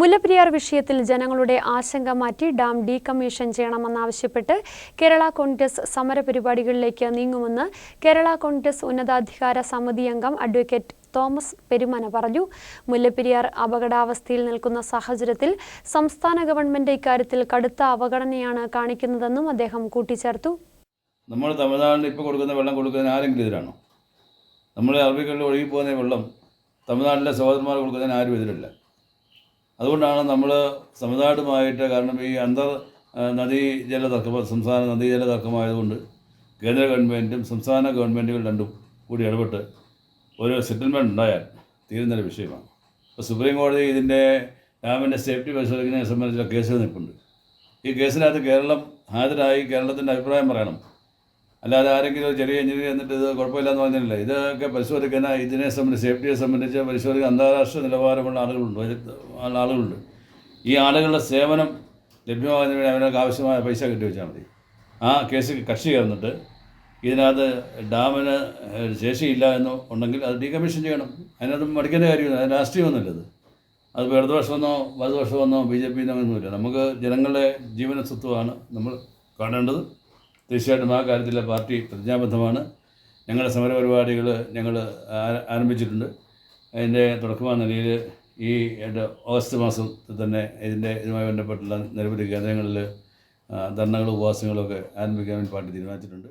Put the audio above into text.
മുല്ലപ്പെരിയാർ വിഷയത്തിൽ ജനങ്ങളുടെ ആശങ്ക മാറ്റി ഡാം ഡീകമ്മീഷൻ ചെയ്യണമെന്നാവശ്യപ്പെട്ട് കേരള കോൺഗ്രസ് സമരപരിപാടികളിലേക്ക് നീങ്ങുമെന്ന് കേരള കോൺഗ്രസ് ഉന്നതാധികാര സമിതി അംഗം അഡ്വക്കേറ്റ് തോമസ് പെരുമന പറഞ്ഞു. മുല്ലപ്പെരിയാർ അപകടാവസ്ഥയിൽ നിൽക്കുന്ന സാഹചര്യത്തിൽ സംസ്ഥാന ഗവൺമെന്റ് ഇക്കാര്യത്തിൽ കടുത്ത അവഗണനയാണ് കാണിക്കുന്നതെന്നും അദ്ദേഹം കൂട്ടിച്ചേർത്തു. നമ്മൾ തമിഴ്നാടിന് ഇപ്പോൾ കൊടുക്കുന്ന വെള്ളം കൊടുക്കുന്നതിന് ആരെങ്കിലും എതിരാണോ? നമ്മൾ അറബിക്കടലിൽ ഒഴുകിപ്പോകുന്ന വെള്ളം തമിഴ്നാട്ടിലെ സഹോദരന്മാർ കൊടുക്കുന്നതിന് ആരും എതിരല്ല. അതുകൊണ്ടാണ് നമ്മൾ തമിഴ്നാടുമായിട്ട് കാരണം ഈ അന്തർ നദീ നദീജല തർക്കം സംസ്ഥാന നദീജല തർക്കമായതുകൊണ്ട് കേന്ദ്ര ഗവൺമെന്റും സംസ്ഥാന ഗവൺമെന്റുകൾ രണ്ടും കൂടി ഇടപെട്ട് ഒരു സെറ്റിൽമെന്റ് ഉണ്ടായാൽ തീരുന്നൊരു വിഷയമാണ്. ഇപ്പോൾ സുപ്രീം കോടതി ഇതിന്റെ ഡാമിന്റെ സേഫ്റ്റി പരിശോധിക്കുന്നതിനെ സംബന്ധിച്ചുള്ള കേസുകൾ നിൽപ്പുണ്ട്. ഈ കേസിനകത്ത് കേരളം ഹാജരായി കേരളത്തിന്റെ അഭിപ്രായം പറയണം. അല്ലാതെ ആരെങ്കിലും ചെറിയ എഞ്ചിനീയർ എന്നിട്ട് ഇത് കുഴപ്പമില്ലെന്ന് പറഞ്ഞില്ല ഇതൊക്കെ പരിശോധിക്കുന്ന ഇതിനെ സംബന്ധിച്ച് സേഫ്റ്റിയെ സംബന്ധിച്ച് പരിശോധിക്കുന്ന അന്താരാഷ്ട്ര നിലവാരമുള്ള ആളുകളുണ്ട്. ആളുകളുണ്ട്. ഈ ആളുകളുടെ സേവനം ലഭ്യമാകുന്നതിന് വേണ്ടി അവർക്ക് ആവശ്യമായ പൈസ കിട്ടി വെച്ചാൽ മതി. ആ കേസ് കക്ഷി ചേർന്നിട്ട് ഇതിനകത്ത് ഡാമിന് ശേഷിയില്ല എന്ന് ഉണ്ടെങ്കിൽ അത് ഡീകമ്മീഷൻ ചെയ്യണം. അതിനകത്ത് മടിക്കേണ്ട കാര്യമില്ല. അത് രാഷ്ട്രീയമൊന്നുമില്ല അത്. അത് ഇടതുപക്ഷമെന്നോ വലതുപക്ഷമെന്നോ ബി ജെ പി ഒന്നുമില്ല. നമുക്ക് ജനങ്ങളുടെ ജീവന സ്വത്വമാണ് നമ്മൾ കാണേണ്ടത്. തീർച്ചയായിട്ടും ആ കാര്യത്തിൽ പാർട്ടി പ്രതിജ്ഞാബദ്ധമാണ് ഞങ്ങളുടെ സമരപരിപാടികൾ ഞങ്ങൾ ആരംഭിച്ചിട്ടുണ്ട്. അതിന്റെ തുടക്കമായ നിലയിൽ ഈ ഓഗസ്റ്റ് മാസം തന്നെ ഇതിന്റെ ഇതുമായി ബന്ധപ്പെട്ടുള്ള നിരവധി കേന്ദ്രങ്ങളിൽ ധർണകളും ഉപവാസങ്ങളും ഒക്കെ ആരംഭിക്കാൻ പാർട്ടി തീരുമാനിച്ചിട്ടുണ്ട്.